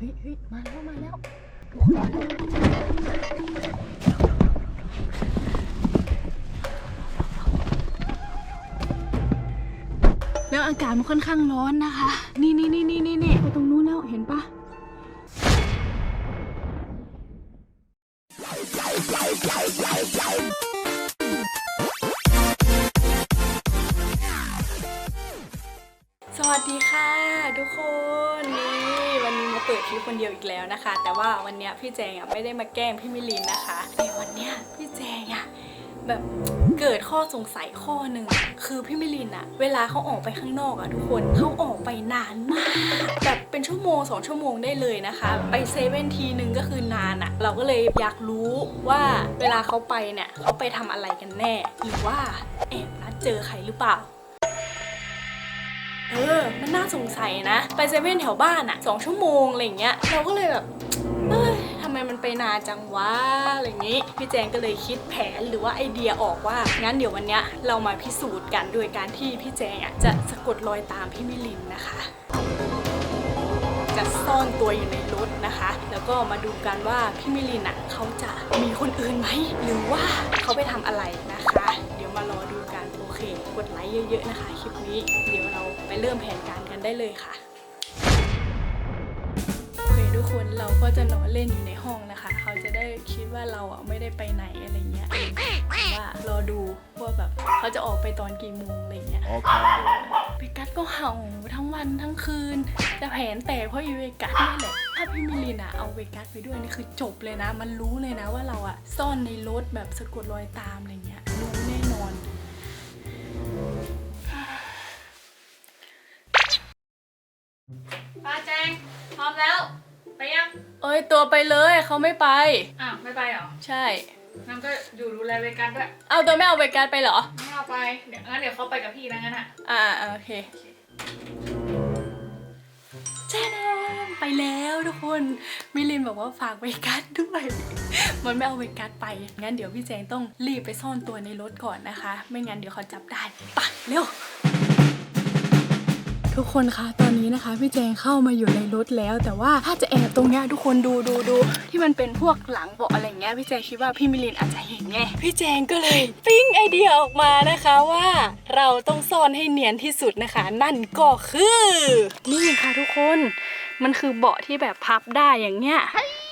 ฮ้ยเฮ้ยมาแล้วมาแล้วทุกคนแล้วอากาศมันค่อนข้างร้อนนะคะ นี่นี่นี่นี่นี่นี่ไปตรงนู้นแล้วเห็นปะสวัสดีค่ะทุกคนนี่ มาเปิดคลิปคนเดียวอีกแล้วนะคะ แต่ว่าวันนี้พี่แจงอะไม่ได้มาแกล้งพี่มิลินนะคะแต่วันนี้พี่แจงอะแบบเกิดข้อสงสัยข้อหนึ่งคือพี่มิลินอะเวลาเขาออกไปข้างนอกอะทุกคนเขาออกไปนานมากแบบเป็นชั่วโมงสองชั่วโมงได้เลยนะคะ ไปเซเว่นทีนึงก็คือนานอะเราก็เลยอยากรู้ว่าเวลาเขาไปเนี่ยเขาไปทำอะไรกันแน่ หรือว่าแอบนัดเจอใครหรือเปล่า เออ มันน่าสงสัยนะ ไปเซเว่นแถวบ้านอะสองชั่วโมงอะไรอย่างเงี้ย เราก็เลยแบบเอ้ยทำไมมันไปนานจังวะอะไรอย่างงี้ พี่แจงก็เลยคิดแผนหรือว่าไอเดียออกว่า งั้นเดี๋ยววันเนี้ยเรามาพิสูจน์กันโดยการที่พี่แจงอะจะสะกดรอยตามพี่มิลินนะคะ จะซ่อนตัวอยู่ในรถนะคะ แล้วก็มาดูกันว่าพี่มิลินอะเขาจะมีคนอื่นไหม หรือว่าเขาไปทำอะไรนะคะารอดูกันโอเค กดไลค์เยอะๆนะคะคลิปนี้เดี๋ยวเราไปเริ่มแผนการกันได้เลยค่ะโอเคทุกคนเราก็จะนอนเล่นอยู่ในห้องนะคะ เขาจะได้คิดว่าเราอะไม่ได้ไปไหนอะไรเงี้ยว่ารอดูว่าแบบเขาจะออกไปตอนกี่โมงอะไรเงี้ย Okay. เวกัสก็เห่าทั้งวันทั้งคืนแต่แผนแตกเพราะอีเวกัสนี่แหละถ้าพี่มิลินอะเอาเวกัสไปด้วยนี่คือจบเลยนะ มันรู้เลยนะว่าเราอะซ่อนในรถแบบสะกดรอยตามอะไรเงี้ยรู้แน่ แล้ว ไปยัง เอ้ยตัวไปเลยเขาไม่ไป อ้าวไม่ไปเหรอใช่งั้นก็อยู่ดูแลเวกันด้วยเอาตัวไม่เอาเวกัสไปเหรอ ไม่เอาไป เดี๋ยวงั้นเดี๋ยวเขาไปกับพี่นะงั้นอะ อ่าอ่าโอเคแจ้นไปแล้วทุกคนมิลินบอกว่าฝากเวกัสด้วย มันไม่เอาเวกัสไป งั้นเดี๋ยวพี่แจงต้องรีบไปซ่อนตัวในรถก่อนนะคะ ไม่งั้นเดี๋ยวเขาจับได้ไปเร็ว ทุกคนคะตอนนี้นะคะพี่แจงเข้ามาอยู่ในรถแล้ว แต่ว่าถ้าจะแอบตรงเนี้ยทุกคนดูดูดูที่มันเป็นพวกหลังเบาะอะไรเงี้ยพี่แจงคิดว่าพี่มิลินอาจจะเห็นไงพี่แจงก็เลยปิ้งไอเดียออกมานะคะว่า เราต้องซ่อนให้เนียนที่สุดนะคะ นั่นก็คือ นี่ค่ะทุกคนมันคือเบาะที่แบบพับได้อย่างเงี้ย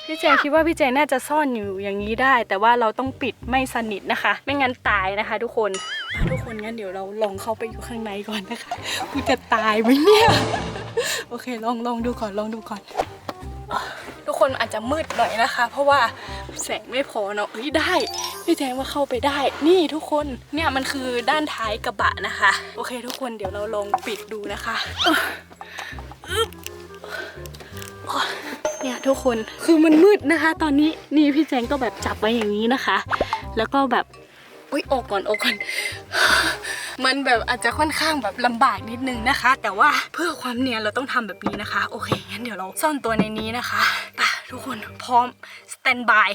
พี่แจงคิดว่าพี่แจงน่าจะซ่อนอยู่อย่างนี้ได้ แต่ว่าเราต้องปิดไม่สนิทนะคะ ไม่งั้นตายนะคะ ทุกคนอะทุกคนงั้นเดี๋ยวเราลองเข้าไปอยู่ข้างในก่อนนะคะกูจะตายไหมเนี่ยโอเคลองลองดูก่อนลองดูก่อนอะทุกคนอาจจะมืดหน่อยนะคะ เพราะว่าแสงไม่พอเนาะเฮ้ยได้พี่แจงว่าเข้าไปได้ นี่ทุกคนเนี่ยมันคือด้านท้ายกระบะนะคะ โอเค ทุกคนเดี๋ยวเราลองปิดดูนะคะอะอึ๊บ เนี่ยทุกคนคือมันมืดนะคะ ตอนนี้นี่พี่แจงก็แบบจับไว้อย่างนี้นะคะ แล้วก็แบบอุ้ยออกก่อนออกก่อน มันแบบอาจจะค่อนข้างแบบลำบากนิดนึงนะคะ แต่ว่าเพื่อความเนียนเราต้องทำแบบนี้นะคะ โอเคงั้นเดี๋ยวเราซ่อนตัวในนี้นะคะไปทุกคนพร้อมสแตนบาย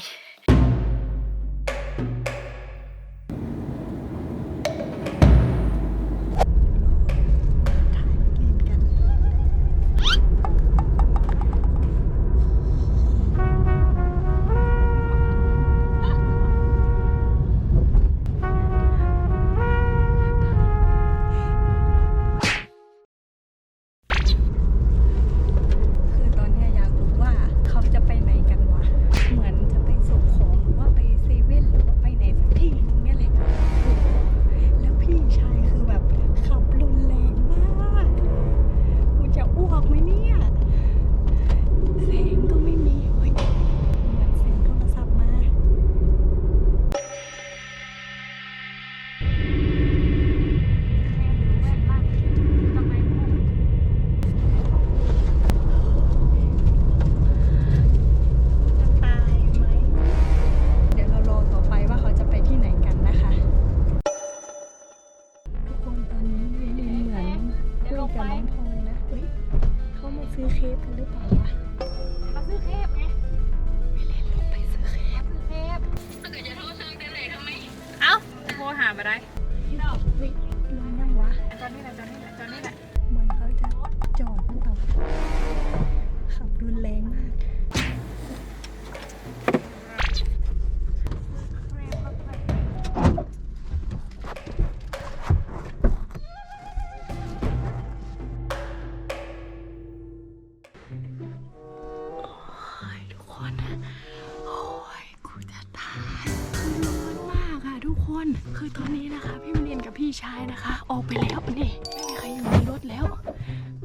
คือตอนนี้นะคะ พี่มิลินกับพี่ชายนะคะ ออกไปแล้วนี่ไม่มีใครอยู่ในรถแล้ว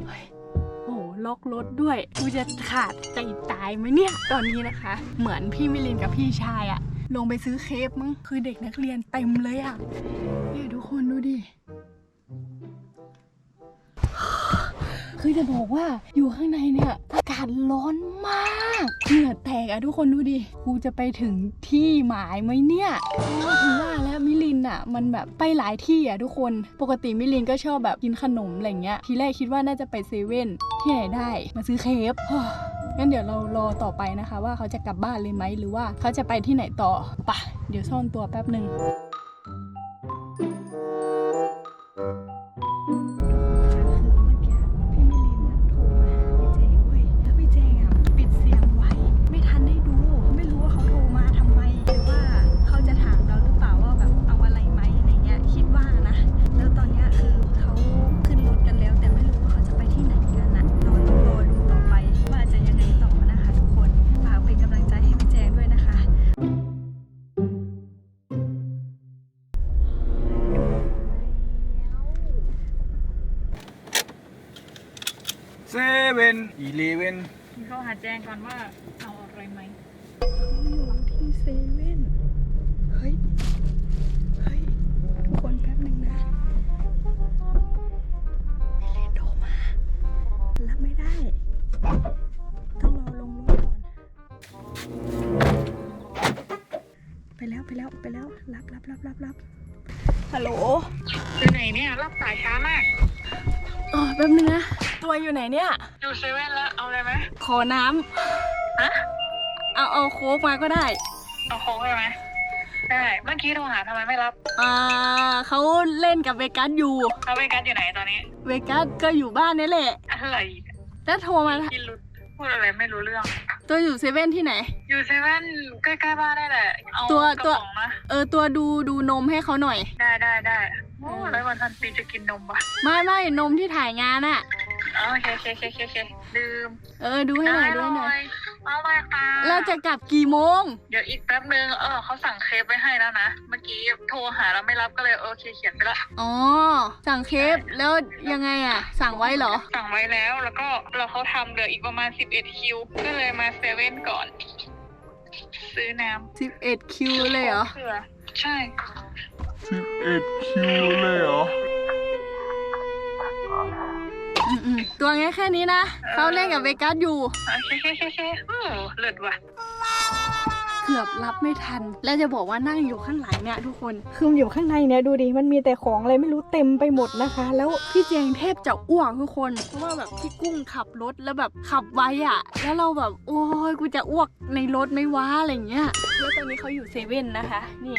เฮ้ยโอ้โหล็อกรถด้วยกูจะขาดใจตายไหมเนี่ย ตอนนี้นะคะ เหมือนพี่มิลินกับพี่ชายอะลงไปซื้อเคฟมั้งคือเด็กนักเรียนเต็มเลยอะเนี่ยทุกคนดูดิ คือจะบอกว่าอยู่ข้างในเนี่ยอากาศร้อนมากเหงื่อแตกอะทุกคนดูดิกูจะไปถึงที่หมายไหมเนี่ยโอ้ถึงว่าแล้วมิลินอะมันแบบไปหลายที่อะทุกคนปกติมิลินก็ชอบแบบกินขนมอะไรเงี้ยทีแรกคิดว่าน่าจะไปเซเว่นที่ไหนได้มาซื้อเคฟงั้นเดี๋ยวเรารอต่อไปนะคะ ว่าเขาจะกลับบ้านเลยไหมหรือว่าเขาจะไปที่ไหนต่อปะเดี๋ยวซ่อนตัวแป๊บหนึ่ง อีเลเว่นเขาหาแจ้งก่อนว่าเอาอะไรไหมอยู่ที่เซเว่นเฮ้ย เฮ้ย ทุกคนแป๊บหนึ่งนะมิลินโทรมา รับไม่ได้ ต้องรอลงรถก่อน ไปแล้วไปแล้วไปแล้ว รับรับรับรับรับฮัลโหลอยู่ไหนเนี่ย รับสายช้ามาก อ๋อ แป๊บนึงนะ ตัวอยู่ไหนเนี่ย อยู่เซเว่นแล้วเอาอะไรไหมขอน้ฮะำเอาเอาโค้กมาก็ได้ เอาโค้กได้ไหมได้เมื่อกี้โทรหาทำไมไม่รับอ่าเขาเล่นกับเวกัสอยู่เขาเวกัสอยู่ไหนตอนนี้เวกัสก็อยู่บ้านนี่แหละ อะไรแล้วโทรมากินรู้พูดอะไรไม่รู้เรื่อง ตัวอยู่เซเว่นที่ไหน อยู่เซเว่นใกล้ๆบ้านได้แหละ เอาตัวกระตัว ป๋องนะเออตัวดูดูนมให้เขาหน่อย ได้ได้ได้โอ้ร้อยวันพันปีจะกินนมปะไม่ไม่นมที่ถ่ายงานอะ อ๋อโอเคโอเคโอเคโอเคโอเคดื่มเออ ดูให้หน่อยดูให้หน่อยเอาเลยค่ะแล้วจะกลับกี่โมง เดี๋ยวอีกแป๊บนึงเออเขาสั่งเคฟไว้ให้แล้วนะ เมื่อกี้โทรหาแล้วไม่รับก็เลยโอเคเขียนไปละอ๋อ สั่งเคฟแล้วยังไงอะสั่งไว้เหรอ สั่งไว้แล้วแล้วก็เราเขาทำเหลืออีกประมาณ 11 คิว ก็เลยมาเซเว่นก่อน ซื้อน้ำ11คิวเลยเหรอ เผื่อใช่สิบเอ็ดคิวเลยเหรอ อืมๆตัวงี้แค่นี้นะเขาเล่นกับเวกัสอยู่โอเคโอเคโอเคโอเคโอ้เลิศว่ะ เกือบรับไม่ทัน แล้วจะบอกว่านั่งอยู่ข้างหลังเนี่ยทุกคน คือมันอยู่ข้างในเนี่ยดูดิ มันมีแต่ของอะไรไม่รู้เต็มไปหมดนะคะ แล้วพี่เจงแทบจะอ้วกทุกคน เพราะว่าแบบพี่กุ้งขับรถแล้วแบบขับไวอะ่ะ แล้วเราแบบโอ้ยกูจะอ้วกในรถไหม่ว้าอะไรอย่างเงี้ย แล้วตอนนี้เขาอยู่เซเว่นนะคะ นี่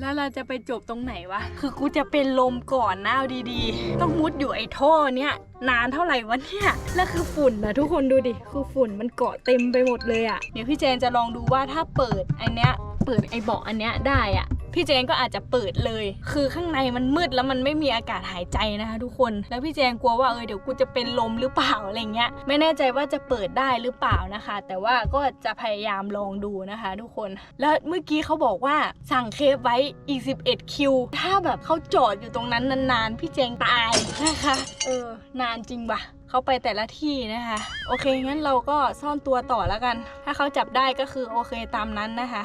แล้วเราจะไปจบตรงไหนวะ คือกูจะเป็นลมก่อนนะเอาดีๆ ต้องมุดอยู่ไอ้ท่อเนี่ยนานเท่าไหร่วะเนี่ย แล้วคือฝุ่นนะทุกคนดูดิ คือฝุ่นมันเกาะเต็มไปหมดเลยอะ่ะ เดี๋ยวพี่เจนจะลองดูว่าถ้าเปิดอันเนี้ย เปิดไอ้เบาะอันเนี้ยได้อะ่ะ พี่เจนก็อาจจะเปิดเลย คือข้างในมันมืดแล้วมันไม่มีอากาศหายใจนะคะทุกคน แล้วพี่เจนกลัวว่าเออเดี๋ยวกูจะเป็นลมหรือเปล่าอะไรเงี้ย ไม่แน่ใจว่าจะเปิดได้หรือเปล่านะคะ แต่ว่าก็จะพยายามลองดูนะคะ ทุกคน แล้วเมื่อกี้เขาบอกว่าสั่งเคฟไว้อีก 11 คิว ถ้าแบบเขาจอดอยู่ตรงนั้นนานๆ พี่เจงตายนะคะ เออ นานจริงวะเขาไปแต่ละที่นะคะ โอเคงั้นเราก็ซ่อนตัวต่อแล้วกัน ถ้าเขาจับได้ก็คือโอเคตามนั้นนะคะ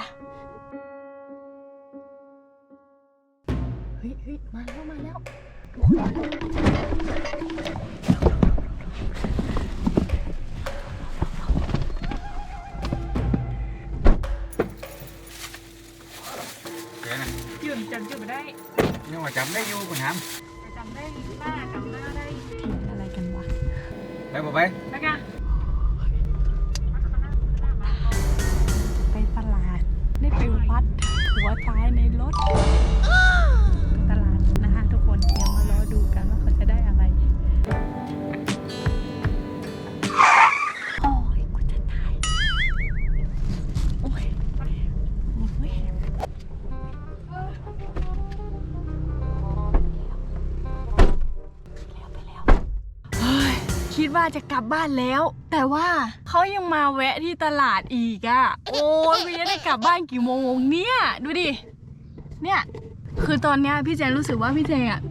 เฮ้ยเฮ้ยมาแล้วมาแล้วทุกคนมาแล้วเดี๋ยวนะหยุ่นจำจุดไม่ได้ยังว่าจำได้อยู่คุณถามแต่จำได้ป้าจำหน้าได้เถียงอะไรกันวะไปบ่ไปแล้วกันไปตลาดได้ไปวัดหัวตายในรถ คิดว่าจะกลับบ้านแล้ว แต่ว่าเขายังมาแวะที่ตลาดอีกอะ่ะ โอ้ยพี่จะได้กลับบ้านกี่โมงเนี่ย ดูดิ เนี่ย คือตอนเนี้ยพี่แจนรู้สึกว่าพี่แจงอะ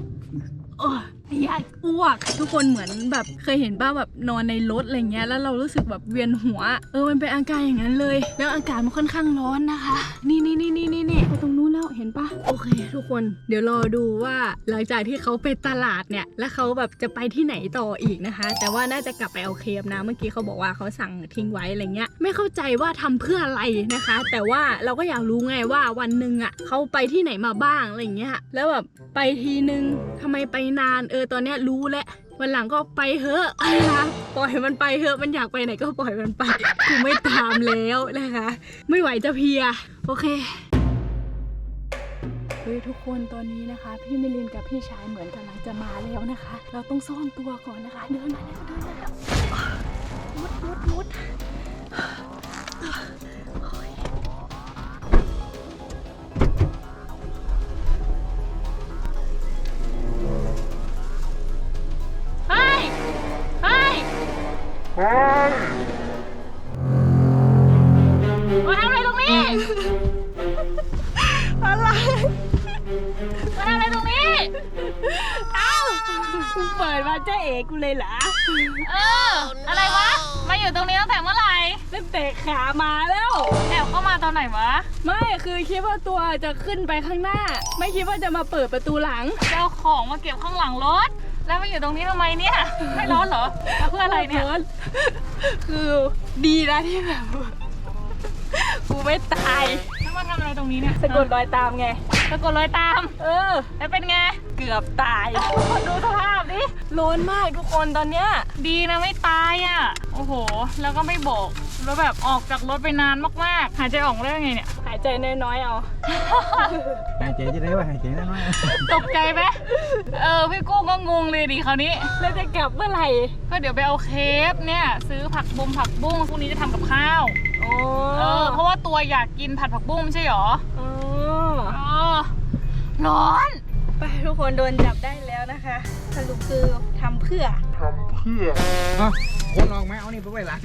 อยอยากอ้วก ทุกคนเหมือนแบบเคยเห็นป้าแบบนอนในรถอะไรเงี้ยแล้วเรารู้สึกแบบเวียนหัว เออมันเป็นอาการอย่างนั้นเลย แล้วอากาศมันค่อนข้างร้อนนะคะ นี่นี่นี่นี่นี่นี่ไปตรงนู้นแล้วเห็นปะโอเค ทุกคนเดี๋ยวรอดูว่าหลังจากที่เขาไปตลาดเนี่ย แล้วเขาแบบจะไปที่ไหนต่ออีกนะคะ แต่ว่าน่าจะกลับไปเอาเคมนะ เมื่อกี้เขาบอกว่าเขาสั่งทิ้งไว้อะไรเงี้ย ไม่เข้าใจว่าทำเพื่ออะไรนะคะ แต่ว่าเราก็อยากรู้ไงว่าวันหนึ่งอะเขาไปที่ไหนมาบ้างอะไรเงี้ยแล้วแบบไปทีนึงทำไมไปนานเออตอนเนี้ยรู้แล้ววันหลังก็ไปเถอะนะคะปล่อยมันไปเถอะมันอยากไปไหนก็ปล่อยมันไปกูไม่ตามแล้วนะคะ ไม่ไหวจะเพีย โอเคเฮ้ยทุกคนตอนนี้นะคะ พี่มิลินกับพี่ชายเหมือนกำลังจะมาแล้วนะคะ เราต้องซ่อนตัวก่อนนะคะ เดินมาแล้วเดินมาแล้วมุดมุดมุด มาทำอะไรตรงนี้ อะไร มาทำอะไรตรงนี้ เอ้ากูเปิดมาเจ๊เอ๋กูเลยเหรอ เออ อะไรวะ มาอยู่ตรงนี้ตั้งแต่เมื่อไหร่ ตั้งแต่ขามาแล้ว แอบเข้ามาตอนไหนวะ ไม่คือคิดว่าตัวจะขึ้นไปข้างหน้า ไม่คิดว่าจะมาเปิดประตูหลัง จะเอาของมาเก็บข้างหลังรถ แล้วมาอยู่ตรงนี้ทำไมเนี่ย ไม่ร้อนเหรอแล้วเพื่ออะไรเนี่ย คือดีนะที่แบบกูไม่ตายแล้วมาทำอะไรตรงนี้เนี่ยสะกดรอยตามไง สะกดรอยตาม เออ แล้วเป็นไง เกือบตาย ดูสภาพดิร้อนมากทุกคนตอนเนี้ย ดีนะไม่ตายอะ โอ้โห แล้วก็ไม่โบอก แล้วแบบออกจากรถไปนานมากๆ หายใจออกได้ยังไงเนี่ยหายใจน้อยๆเอา หายใจจะได้ว่าหายใจได้ไหมตกใจไหมเออพี่กุ้งก็งงเลยดิคราวนี้ แล้วจะกลับเมื่อไหร่ ก็เดี๋ยวไปเอาเคฟเนี่ย ซื้อผักบุ้มผักบุ้งพรุ่งนี้จะทำกับข้าว โอ้เออ เพราะว่าตัวอยากกินผัดผักบุ้งไม่ใช่หรอโอ้เออร้อน ไปทุกคนโดนจับได้แล้วนะคะ สรุปคือทำเพื่อ อะคนออกไหมเอานี่ไปไว้หลัง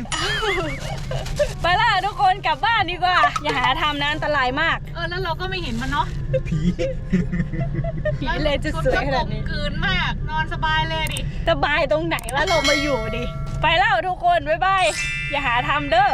ไปล่ะทุกคนกลับบ้านดีกว่า อย่าหาทำนะอันตรายมาก เออแล้วเราก็ไม่เห็นมันเนาะผีผีเลยจะสวยขนาดนี้กลืนมาก นอนสบายเลยดิสบายตรงไหนว่าเรามาอยู่ดิ ไปแล้วทุกคน บ๊ายบาย อย่าหาทำเด้อ